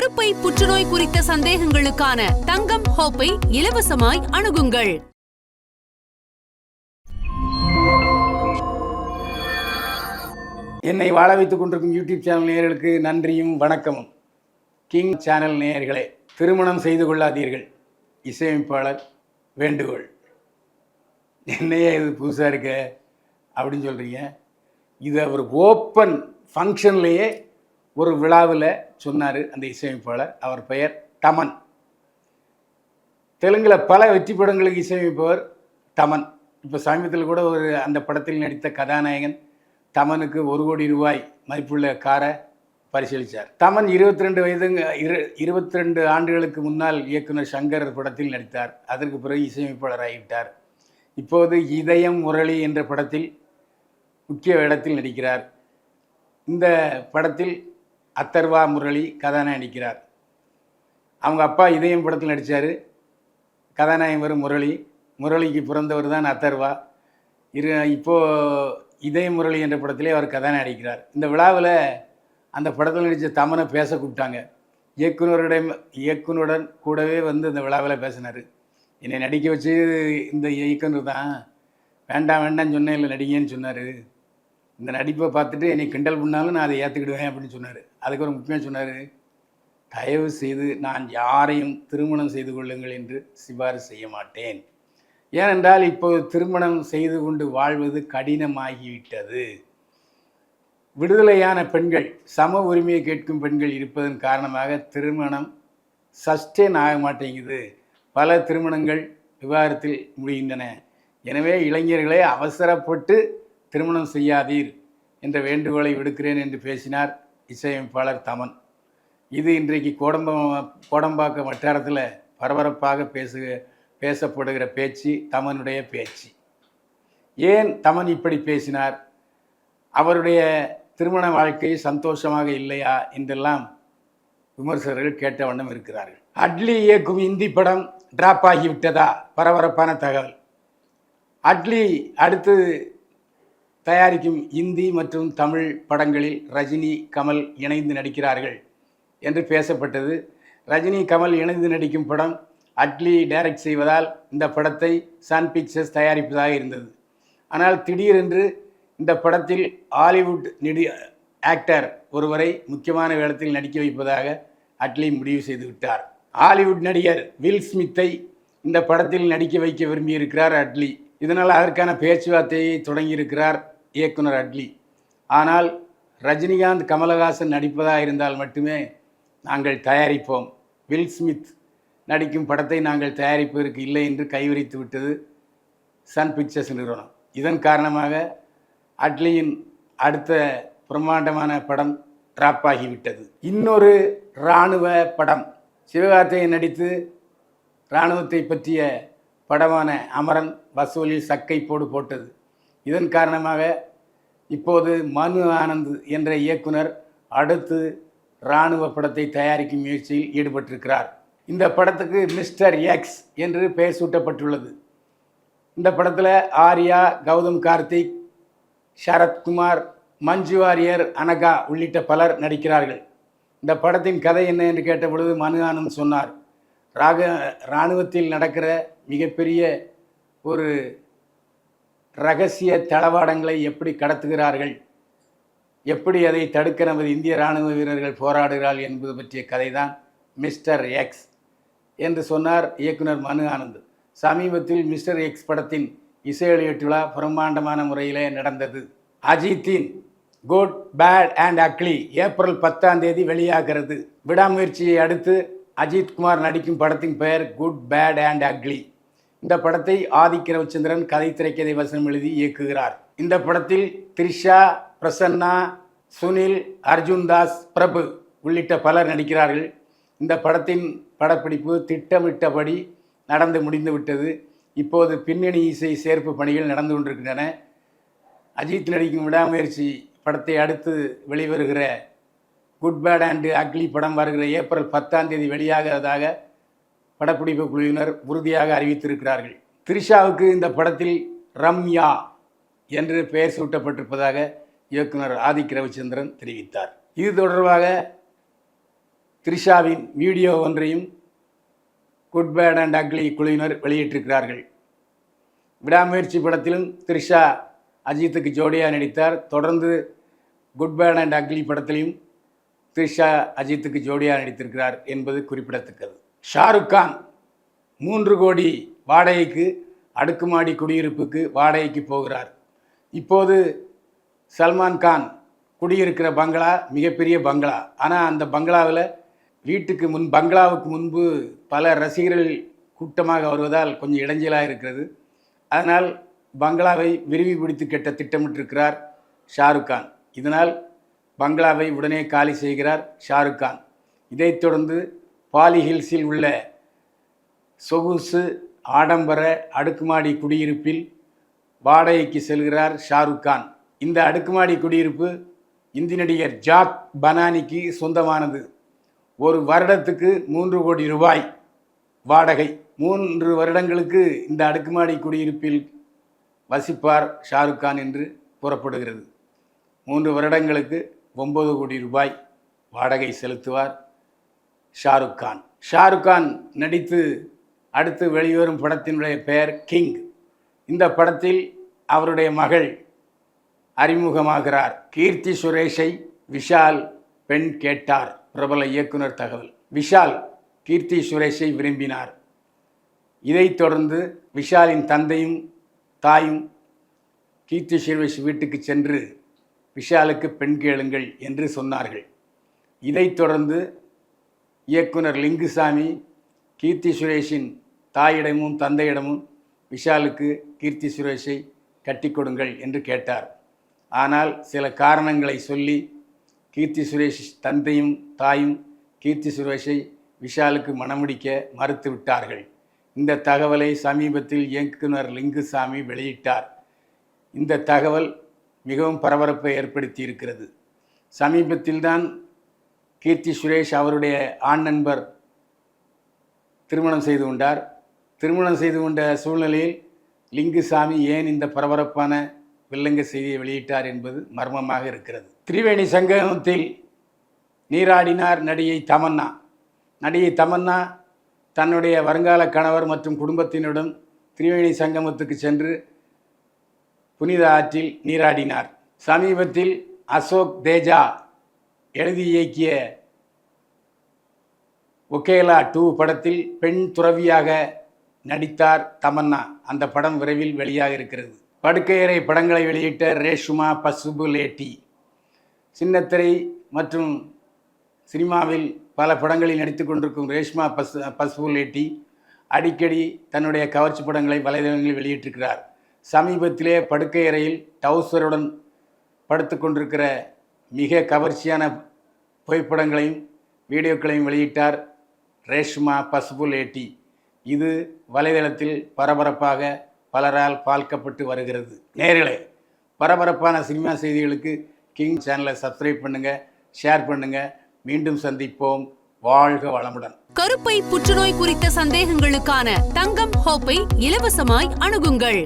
கருப்பை புற்றுநோய் குறித்த சந்தேகங்களுக்கான தங்கம் ஹோப்பை இலவசமாய் அணுகுங்கள். என்னை வாழ வைத்துக் கொண்டிருக்கும் யூடியூப் சேனல் நேயர்களுக்கு நன்றியும் வணக்கமும். கிங் சேனல் நேயர்களே திருமணம் செய்து கொள்ளாதீர்கள். இசையமைப்பாளர் வேண்டுகோள். என்னையே இது புதுசாக இருக்க? அப்படின்னு சொல்கிறீங்க இது அவர் ஓப்பன் ஃபங்க்ஷன்லேயே ஒரு விழாவில் சொன்னார் அந்த இசையமைப்பாளர். அவர் பெயர் தமன். தெலுங்கில் பல வெற்றி படங்களுக்கு இசையமைப்பவர் தமன். இப்போ சமீபத்தில் கூட ஒரு அந்த படத்தில் நடித்த கதாநாயகன் தமனுக்கு ஒரு கோடி ரூபாய் மதிப்புள்ள காரை பரிசீலித்தார் தமன் இருபத்தி ரெண்டு வயதுங்க இரு இருபத்தி ரெண்டு ஆண்டுகளுக்கு முன்னால் இயக்குனர் சங்கர் படத்தில் நடித்தார். அதற்கு பிறகு இசையமைப்பாளர் ஆகிவிட்டார். இப்போது இதயம் முரளி என்ற படத்தில் முக்கிய வேடத்தில் நடிக்கிறார். இந்த படத்தில் அத்தர்வா முரளி கதாநாயகன் நடிக்கிறார். அவங்க அப்பா இதயம் படத்தில் நடித்தார் கதாநாயகன் வரும் முரளி. முரளிக்கு பிறந்தவர் தான் அத்தர்வா. இரு இப்போது இதய முரளி என்ற படத்திலே அவர் கதாநாயகன் நடிக்கிறார். இந்த விழாவில் அந்த படத்தில் நடித்த தமனை பேச கூப்பிட்டாங்க. இயக்குனருடைய இயக்குனருடன் கூடவே வந்து இந்த விழாவில் பேசினார். என்னை நடிக்க வச்சு இந்த இயக்குனர் தான். வேண்டாம் வேண்டாம்னு சொன்னேன் இல்லை நடிகேன்னு சொன்னார். இந்த நடிப்பை பார்த்துட்டு என்னை கிண்டல் பண்ணாலும் நான் அதை ஏற்றுக்கிடுவேன் அப்படின்னு சொன்னார். அதுக்கு ஒரு முக்கியமாக சொன்னார் தயவு செய்து நான் யாரையும் திருமணம் செய்து கொள்ளுங்கள் என்று சிபாரிசு செய்ய மாட்டேன். ஏனென்றால் இப்போது திருமணம் செய்து கொண்டு வாழ்வது கடினமாகிவிட்டது. விடுதலையான பெண்கள் சம உரிமையை கேட்கும் பெண்கள் இருப்பதன் காரணமாக திருமணம் சஸ்டெயின் ஆக மாட்டேங்குது. பல திருமணங்கள் விவாகரத்தில் முடிகின்றன. எனவே இளைஞர்களே அவசரப்பட்டு திருமணம் செய்யாதீர் என்ற வேண்டுகோளை விடுக்கிறேன் என்று பேசினார் இசையமைப்பாளர் தமன். இது இன்றைக்கு கோடம்பம் கோடம்பாக்கம் வட்டாரத்தில் பரபரப்பாக பேசு பேசப்படுகிற பேச்சு தமனுடைய பேச்சு. ஏன் தமன் இப்படி பேசினார்? அவருடைய திருமண வாழ்க்கை சந்தோஷமாக இல்லையா? என்றெல்லாம் விமர்சகர்கள் கேட்ட வண்ணம் இருக்கிறார்கள். அட்லி இயக்கும் இந்தி படம் டிராப் ஆகிவிட்டதா பரபரப்பான தகவல். அட்லி அடுத்து தயாரிக்கும் இந்தி மற்றும் தமிழ் படங்களில் ரஜினி கமல் இணைந்து நடிக்கிறார்கள் என்று பேசப்பட்டது. ரஜினி கமல் இணைந்து நடிக்கும் படம் அட்லி டைரக்ட் செய்வதால் இந்த படத்தை சன் பிக்சர்ஸ் தயாரிப்பதாக இருந்தது. ஆனால் திடீரென்று இந்த படத்தில் ஹாலிவுட் நெடி ஆக்டர் ஒருவரை முக்கியமான வேடத்தில் நடிக்க வைப்பதாக அட்லி முடிவு செய்து விட்டார். ஹாலிவுட் நடிகர் வில் ஸ்மித்தை இந்த படத்தில் நடிக்க வைக்க விரும்பியிருக்கிறார் அட்லி இதனால் அதற்கான பேச்சுவார்த்தையை தொடங்கியிருக்கிறார் இயக்குனர் அட்லி. ஆனால் ரஜினிகாந்த் கமலஹாசன் நடிப்பதாக இருந்தால் மட்டுமே நாங்கள் தயாரிப்போம். வில் ஸ்மித் நடிக்கும் படத்தை நாங்கள் தயாரிப்பதற்கு இல்லை என்று கைவிரித்து விட்டது சன் பிக்சர்ஸ் நிறுவனம். இதன் காரணமாக அட்லியின் அடுத்த பிரம்மாண்டமான படம் ட்ராப் ஆகிவிட்டது. இன்னொரு இராணுவ படம். சிவகார்த்திகேயன் நடித்து இராணுவத்தை பற்றிய படமான அமரன் வசூலில் சக்கை போடு போட்டது. இதன் காரணமாக இப்போது மனு ஆனந்த் என்ற இயக்குனர் அடுத்து இராணுவ படத்தை தயாரிக்கும் முயற்சியில் ஈடுபட்டிருக்கிறார். இந்த படத்துக்கு மிஸ்டர் எக்ஸ் என்று பெயர் சூட்டப்பட்டுள்ளது. இந்த படத்தில் ஆர்யா கௌதம் கார்த்திக் சரத்குமார் மஞ்சு வாரியர் அனகா உள்ளிட்ட பலர் நடிக்கிறார்கள். இந்த படத்தின் கதை என்ன என்று கேட்ட பொழுது மனு ஆனந்த் சொன்னார். ராக இராணுவத்தில் நடக்கிற மிகப்பெரிய ஒரு ரகசிய தளவாடங்களை எப்படி கடத்துகிறார்கள்? எப்படி அதை தடுக்க நமது இந்திய இராணுவ வீரர்கள் போராடுகிறார்கள் என்பது பற்றிய கதை தான் மிஸ்டர் எக்ஸ் என்று சொன்னார் இயக்குனர் மனு ஆனந்த். சமீபத்தில் மிஸ்டர் எக்ஸ் படத்தின் இசை வெளியீட்டு விழா பிரம்மாண்டமான முறையிலே நடந்தது. அஜித்தின் good bad and ugly April பத்தாம் தேதி வெளியாகிறது. விடாமுயற்சியை அடுத்து அஜித் குமார் நடிக்கும் படத்தின் பெயர் குட் பேட் அண்ட் அக்லி இந்த படத்தை ஆதிக்க ரவிச்சந்திரன் கதை திரைக்கதை வசனம் எழுதி இயக்குகிறார். இந்த படத்தில் த்ரிஷா பிரசன்னா சுனில் அர்ஜுன் தாஸ் பிரபு உள்ளிட்ட பலர் நடிக்கிறார்கள். இந்த படத்தின் படப்பிடிப்பு திட்டமிட்டபடி நடந்து முடிந்துவிட்டது இப்போது பின்னணி இசை சேர்ப்பு பணிகள் நடந்து கொண்டிருக்கின்றன. அஜித் நடிக்கும் விடாமுயற்சி படத்தை அடுத்து வெளிவருகிற குட் பேட் அண்டு அக்லி படம் வருகிற ஏப்ரல் பத்தாம் தேதி வெளியாகிறதாக படப்பிடிப்பு குழுவினர் உறுதியாக அறிவித்திருக்கிறார்கள். த்ரிஷாவுக்கு இந்த படத்தில் ரம்யா என்று பெயர் சூட்டப்பட்டிருப்பதாக இயக்குனர் ஆதிக் ரவிச்சந்திரன் தெரிவித்தார். இது தொடர்பாக த்ரிஷாவின் வீடியோ ஒன்றையும் குட் பேட் அண்ட் அக்லி குழுவினர் வெளியிட்டிருக்கிறார்கள். விடாமுயற்சி படத்திலும் த்ரிஷா அஜித்துக்கு ஜோடியாக நடித்தார். தொடர்ந்து குட் பேட் அண்ட் அக்லி படத்திலையும் த்ரிஷா அஜித்துக்கு ஜோடியாக நடித்திருக்கிறார் என்பது குறிப்பிடத்தக்கது. ஷாருக் கான் மூன்று கோடி வாடகைக்கு அடுக்குமாடி குடியிருப்புக்கு வாடகைக்கு போகிறார். இப்போது சல்மான் கான் குடியிருக்கிற பங்களா மிகப்பெரிய பங்களா. ஆனால் அந்த பங்களாவில் வீட்டுக்கு முன் பங்களாவுக்கு முன்பு பல ரசிகர்கள் கூட்டமாக வருவதால் கொஞ்சம் இடைஞ்சலாக இருக்கிறது. அதனால் பங்களாவை விரிவுபடுத்தி கெட்ட திட்டமிட்டிருக்கிறார் ஷாருக் கான். இதனால் பங்களாவை உடனே காலி செய்கிறார் ஷாருக் கான். இதைத் தொடர்ந்து பாலி ஹில்ஸில் உள்ள சொகுசு ஆடம்பர அடுக்குமாடி குடியிருப்பில் வாடகைக்கு செல்கிறார் ஷாருக் கான். இந்த அடுக்குமாடி குடியிருப்பு இந்தி நடிகர் ஜாக் பனானிக்கு சொந்தமானது. ஒரு வருடத்துக்கு மூன்று கோடி ரூபாய் வாடகை. மூன்று வருடங்களுக்கு இந்த அடுக்குமாடி குடியிருப்பில் வசிப்பார் ஷாருக் கான் என்று கூறப்படுகிறது. மூன்று வருடங்களுக்கு ஒன்பது கோடி ரூபாய் வாடகை செலுத்துவார் ஷாருக் கான். ஷாருக் கான் நடித்து அடுத்து வெளிவரும் படத்தினுடைய பெயர் கிங். இந்த படத்தில் அவருடைய மகள் அறிமுகமாகிறார். கீர்த்தி சுரேஷை விஷால் பெண் கேட்டார். பிரபல இயக்குனர் தகவல். விஷால் கீர்த்தி சுரேஷை விரும்பினார். இதைத் தொடர்ந்து விஷாலின் தந்தையும் தாயும் கீர்த்தி சுரேஷ் வீட்டுக்கு சென்று விஷாலுக்கு பெண் கேளுங்கள் என்று சொன்னார்கள். இதைத் தொடர்ந்து இயக்குனர் லிங்குசாமி கீர்த்தி சுரேஷின் தாயிடமும் தந்தையிடமும் விஷாலுக்கு கீர்த்தி சுரேஷை கட்டி கொடுங்கள் என்று கேட்டார். ஆனால் சில காரணங்களை சொல்லி கீர்த்தி சுரேஷ் தந்தையும் தாயும் கீர்த்தி சுரேஷை விஷாலுக்கு மணமுடிக்க மறுத்து விட்டார்கள். இந்த தகவலை சமீபத்தில் இயக்குனர் லிங்குசாமி வெளியிட்டார். இந்த தகவல் மிகவும் பரபரப்பை ஏற்படுத்தி இருக்கிறது சமீபத்தில்தான் கீர்த்தி சுரேஷ் அவருடைய ஆண் நண்பர் திருமணம் செய்து கொண்டார். திருமணம் செய்து கொண்ட சூழ்நிலையில் லிங்குசாமி ஏன் இந்த பரபரப்பான வில்லங்க செய்தியை வெளியிட்டார் என்பது மர்மமாக இருக்கிறது. திரிவேணி சங்கமத்தில் நீராடினார் நடிகை தமன்னா. நடிகை தமன்னா தன்னுடைய வருங்கால கணவர் மற்றும் குடும்பத்தினருடன் திரிவேணி சங்கமத்துக்கு சென்று புனித ஆற்றில் நீராடினார். சமீபத்தில் அசோக் தேஜா எழுதி இயக்கிய ஒகேலா டூ படத்தில் பெண் துறவியாக நடித்தார் தமன்னா. அந்த படம் விரைவில் வெளியாக இருக்கிறது. படுக்கையறை படங்களை வெளியிட்ட ரேஷ்மா பசுபு லேட்டி சின்னத்திரை மற்றும் சினிமாவில் பல படங்களில் நடித்து கொண்டிருக்கும் ரேஷ்மா பசு பசுபு லேட்டி அடிக்கடி தன்னுடைய கவர்ச்சி படங்களை வலைதளங்களில் வெளியிட்டிருக்கிறார். சமீபத்திலே படுக்கையறையில் டவுசருடன் படுத்து கொண்டிருக்கிற மிக கவர்ச்சியான புகைப்படங்களையும் வீடியோக்களையும் வெளியிட்டார் ரேஷ்மா பசுபு லேட்டி இது வலைதளத்தில் பரபரப்பாக பலரால் பார்க்கப்பட்டு வருகிறது. நேர்களே பரபரப்பான சினிமா செய்திகளுக்கு கிங் சேனலை சப்ஸ்கிரைப் பண்ணுங்கள் ஷேர் பண்ணுங்கள் மீண்டும் சந்திப்போம். வாழ்க வளமுடன். கருப்பை புற்றுநோய் குறித்த சந்தேகங்களுக்கான தங்கம் ஹோப்பை இலவசமாய் அணுகுங்கள்.